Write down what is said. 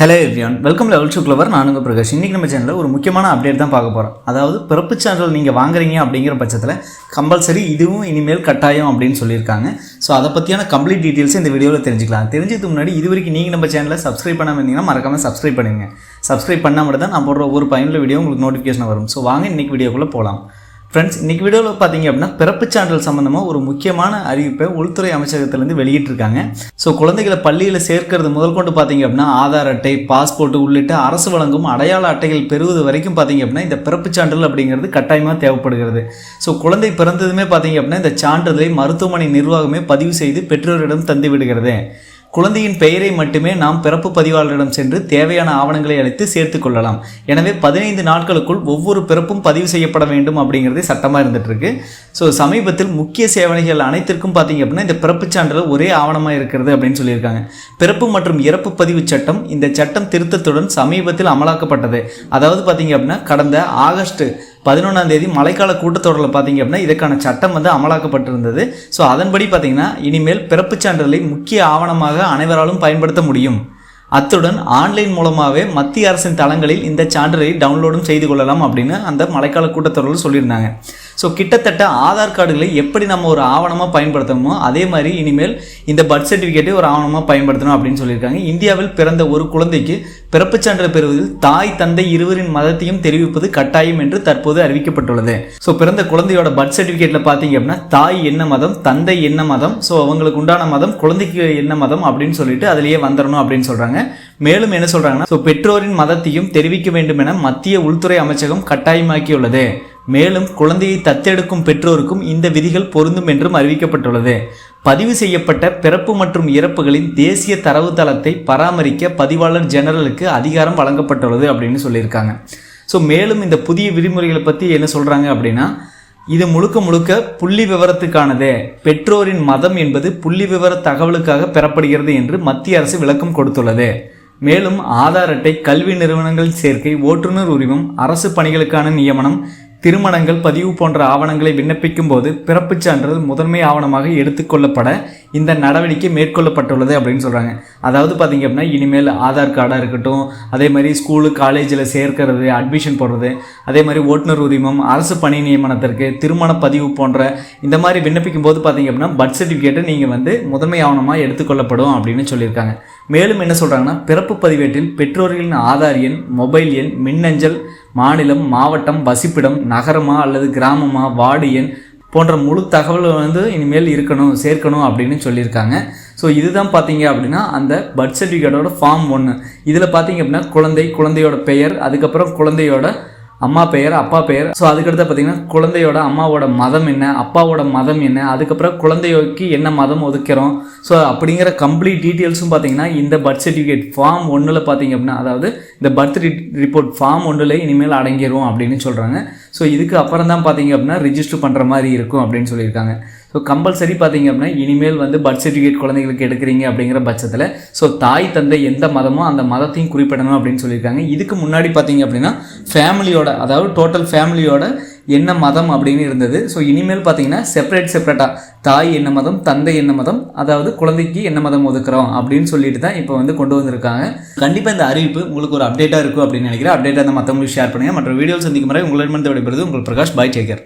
Hello everyone welcome level to clever நான் உங்கள் பிரகாஷ். இன்றைக்கி நம்ம சேனலில் ஒரு முக்கியமான அப்டேட் தான் பார்க்க போகிறோம் அதாவது பிறப்பு சான்றிதழ் நீங்கள் வாங்குறீங்க அப்படிங்கிற பட்சத்தில் கம்பல்சரி இதுவும் இனிமேல் கட்டாயம் அப்படின்னு சொல்லியிருக்காங்க. ஸோ அதை பற்றியான கம்ப்ளீட் டீட்டெயில்ஸ் இந்த வீடியோவில் தெரிஞ்சுக்கலாம். தெரிஞ்சதுக்கு முன்னாடி இது வரைக்கும் நீங்கள் நம்ம சேனலை சப்ஸ்கிரைப் பண்ணாமல் இருந்தீங்கன்னா மறக்காமல் சப்ஸ்கிரைப் பண்ணுங்க சப்ஸ்கிரைப் பண்ணால் மட்டும் தான் நான் போடுற ஒரு பயனுள்ள வீடியோ உங்களுக்கு நோட்டிஃபிகேஷன் வரும். ஸோ வாங்க இன்றைக்கி வீடியோக்குள்ளே போகலாம் ஃப்ரெண்ட்ஸ் இன்றைக்கி வீடியோவில் பார்த்தீங்க அப்படின்னா பிறப்புச் சான்றிதழ் சம்மந்தமாக ஒரு முக்கியமான அறிவிப்பை உள்துறை அமைச்சகத்திலேருந்து வெளியிட்டிருக்காங்க. ஸோ குழந்தைகளை பள்ளியில் சேர்க்கிறது முதல் கொண்டு பார்த்தீங்க அப்படின்னா ஆதார் அட்டை பாஸ்போர்ட் உள்ளிட்ட அரசு வழங்கும் அடையாள அட்டைகள் பெறுவது வரைக்கும் பார்த்தீங்க அப்படின்னா இந்த பிறப்புச் சான்றிதழ் அப்படிங்கிறது கட்டாயமாக தேவைப்படுகிறது. ஸோ குழந்தை பிறந்ததுமே பார்த்தீங்க அப்படின்னா இந்த சான்றிதழை மருத்துவமனை நிர்வாகமே பதிவு செய்து பெற்றோரிடம் தந்து விடுகிறது. குழந்தையின் பெயரை மட்டுமே நாம் பிறப்பு பதிவாளரிடம் சென்று தேவையான ஆவணங்களை அளித்து சேர்த்து கொள்ளலாம். எனவே பதினைந்து நாட்களுக்குள் ஒவ்வொரு பிறப்பும் பதிவு செய்யப்பட வேண்டும் அப்படிங்கிறதே சட்டமாக இருந்துட்டு இருக்கு ஸோ சமீபத்தில் முக்கிய சேவனைகள் அனைத்திற்கும் பார்த்தீங்க அப்படின்னா இந்த பிறப்புச் சான்றிதழ் ஒரே ஆவணமாக இருக்கிறது அப்படின்னு சொல்லியிருக்காங்க. பிறப்பு மற்றும் இறப்பு பதிவு சட்டம் இந்த சட்டம் திருத்தத்துடன் சமீபத்தில் அமலாக்கப்பட்டது. அதாவது பார்த்தீங்க அப்படின்னா கடந்த ஆகஸ்ட் பதினொன்றாம் தேதி மழைக்கால கூட்டத்தொடரில் பார்த்தீங்க அப்படின்னா இதற்கான சட்டம் வந்து அமலாக்கப்பட்டிருந்தது. ஸோ அதன்படி பார்த்தீங்கன்னா இனிமேல் பிறப்புச் சான்றிதழை முக்கிய ஆவணமாக அனைவராலும் பயன்படுத்த முடியும். அத்துடன் ஆன்லைன் மூலமாகவே மத்திய அரசின் தளங்களில் இந்த சான்றிதழை டவுன்லோடும் செய்து கொள்ளலாம் அப்படின்னு அந்த மழைக்கால கூட்டத்தொடரில் சொல்லியிருந்தாங்க. ஸோ கிட்டத்தட்ட ஆதார் கார்டுகளை எப்படி நம்ம ஒரு ஆவணமாக பயன்படுத்தணுமோ அதே மாதிரி இனிமேல் இந்த பர்த் சர்டிஃபிகேட்டை ஒரு ஆவணமாக பயன்படுத்தணும் அப்படின்னு சொல்லியிருக்காங்க. இந்தியாவில் பிறந்த ஒரு குழந்தைக்கு பிறப்புச் சான்றிதழ் பெறுவதில் தாய் தந்தை இருவரின் மதத்தையும் தெரிவிப்பது கட்டாயம் என்று தற்போது அறிவிக்கப்பட்டுள்ளது. ஸோ பிறந்த குழந்தையோட பர்த் சர்டிஃபிகேட்டில் பார்த்தீங்க அப்படின்னா தாய் என்ன மதம் தந்தை என்ன மதம் ஸோ அவங்களுக்கு உண்டான மதம் குழந்தைக்கு என்ன மதம் அப்படின்னு சொல்லிட்டு அதிலேயே வந்துடணும் அப்படின்னு சொல்கிறாங்க மேலும் என்ன சொல்கிறாங்கன்னா ஸோ பெற்றோரின் மதத்தையும் தெரிவிக்க வேண்டும் என மத்திய உள்துறை அமைச்சகம் கட்டாயமாக்கியுள்ளது. மேலும் குழந்தையை தத்தெடுக்கும் பெற்றோருக்கும் இந்த விதிகள் பொருந்தும் என்றும் அறிவிக்கப்பட்டுள்ளது. பதிவு செய்யப்பட்ட பிறப்பு மற்றும் இறப்புகளின் தேசிய தரவுத்தளத்தை பராமரிக்க பதிவாளர் ஜெனரலுக்கு அதிகாரம் வழங்கப்பட்டுள்ளது அப்படின்னு சொல்லியிருக்காங்க. ஸோ மேலும் இந்த புதிய விதிமுறைகளை பற்றி என்ன சொல்கிறாங்க அப்படின்னா இது முழுக்க முழுக்க புள்ளி விவரத்துக்கானது. பெற்றோரின் மதம் என்பது புள்ளி விவர தகவலுக்காக பெறப்படுகிறது என்று மத்திய அரசு விளக்கம் கொடுத்துள்ளது. மேலும் ஆதார் அட்டை கல்வி நிறுவனங்களின் சேர்க்கை ஓட்டுநர் உரிமம் அரசு பணிகளுக்கான நியமனம் திருமணங்கள் பதிவு போன்ற ஆவணங்களை விண்ணப்பிக்கும் போது பிறப்புச் சான்றிதழ் முதன்மை ஆவணமாக எடுத்துக்கொள்ளப்பட இந்த நடவடிக்கை மேற்கொள்ளப்பட்டுள்ளது அப்படின்னு சொல்கிறாங்க அதாவது பார்த்தீங்க அப்படின்னா இனிமேல் ஆதார் கார்டாக இருக்கட்டும் அதே மாதிரி ஸ்கூலு காலேஜில் சேர்க்கறது அட்மிஷன் போடுறது அதே மாதிரி ஓட்டுநர் உரிமம் அரசு பணி நியமனத்திற்கு திருமண பதிவு போன்ற இந்த மாதிரி விண்ணப்பிக்கும் போது பார்த்தீங்க அப்படின்னா பர்த் சர்டிஃபிகேட்டை நீங்கள் வந்து முதன்மை ஆவணமாக எடுத்துக்கொள்ளப்படும் அப்படின்னு சொல்லியிருக்காங்க. மேலும் என்ன சொல்கிறாங்கன்னா பிறப்பு பதிவேட்டில் பெற்றோர்களின் ஆதார் எண் மொபைல் எண் மின்னஞ்சல் மாநிலம் மாவட்டம் வசிப்பிடம் நகரமா அல்லது கிராமமா வார்டு எண் போன்ற முழு தகவல் வந்து இனிமேல் இருக்கணும் சேர்க்கணும் அப்படின்னு சொல்லியிருக்காங்க. ஸோ இதுதான் பார்த்தீங்க அப்படின்னா அந்த பர்த் சர்டிஃபிகேட்டோட ஃபார்ம் ஒன்று இதில் பார்த்தீங்க அப்படின்னா குழந்தை குழந்தையோட பெயர் அதுக்கப்புறம் குழந்தையோட அம்மா பெயர் அப்பா பெயர். ஸோ அதுக்கடுத்து பார்த்தீங்கன்னா குழந்தையோட அம்மாவோட மதம் என்ன அப்பாவோட மதம் என்ன அதுக்கப்புறம் குழந்தையோக்கு என்ன மதம் ஒதுக்கிறோம். ஸோ அப்படிங்கிற கம்ப்ளீட் டீட்டெயில்ஸும் பார்த்தீங்கன்னா இந்த பர்த் சர்டிஃபிகேட் ஃபார்ம் ஒன்றில் பார்த்தீங்க அப்படின்னா அதாவது இந்த பர்த் ரிப்போர்ட் ஃபார்ம் ஒன்றில் இனிமேல் அடங்கிடும் அப்படின்னு சொல்கிறாங்க ஸோ இதுக்கு அப்புறம் தான் பார்த்தீங்க அப்படின்னா ரிஜிஸ்டர் பண்ணுற மாதிரி இருக்கும் அப்படின்னு சொல்லியிருக்காங்க. ஸோ கம்பல்சரி பார்த்தீங்க அப்படின்னா இனிமேல் வந்து பர்த் சர்டிஃபிகேட் குழந்தைங்களுக்கு எடுக்கிறீங்க அப்படிங்கிற பட்சத்தில் ஸோ தாய் தந்தை எந்த மதமோ அந்த மதத்தையும் குறிப்பிடணும் அப்படின்னு சொல்லியிருக்காங்க. இதுக்கு முன்னாடி பார்த்தீங்க அப்படின்னா ஃபேமிலியோட அதாவது டோட்டல் ஃபேமிலியோட என்ன மதம் அப்படின்னு இருந்தது. ஸோ இனிமேல் பார்த்தீங்கன்னா செப்பரேட் செப்பரேட்டாக தாய் என்ன மதம் தந்தை என்ன மதம் அதாவது குழந்தைக்கு என்ன மதம் ஒதுக்குறோம் அப்படின்னு சொல்லிட்டு தான் இப்போ வந்து கொண்டு வந்திருக்காங்க. கண்டிப்பாக இந்த அறிவிப்பு உங்களுக்கு ஒரு அப்டேட்டாக இருக்கும் அப்படின்னு நினைக்கிறேன். அப்டேட்டாக அந்த மற்றவங்களுக்கு ஷேர் பண்ணுங்கள் மற்ற வீடியோஸ் சந்திக்கும் முறை உங்களிடமிருந்து விடைபெறுது உங்கள் பிரகாஷ் பாய் டேக்கர்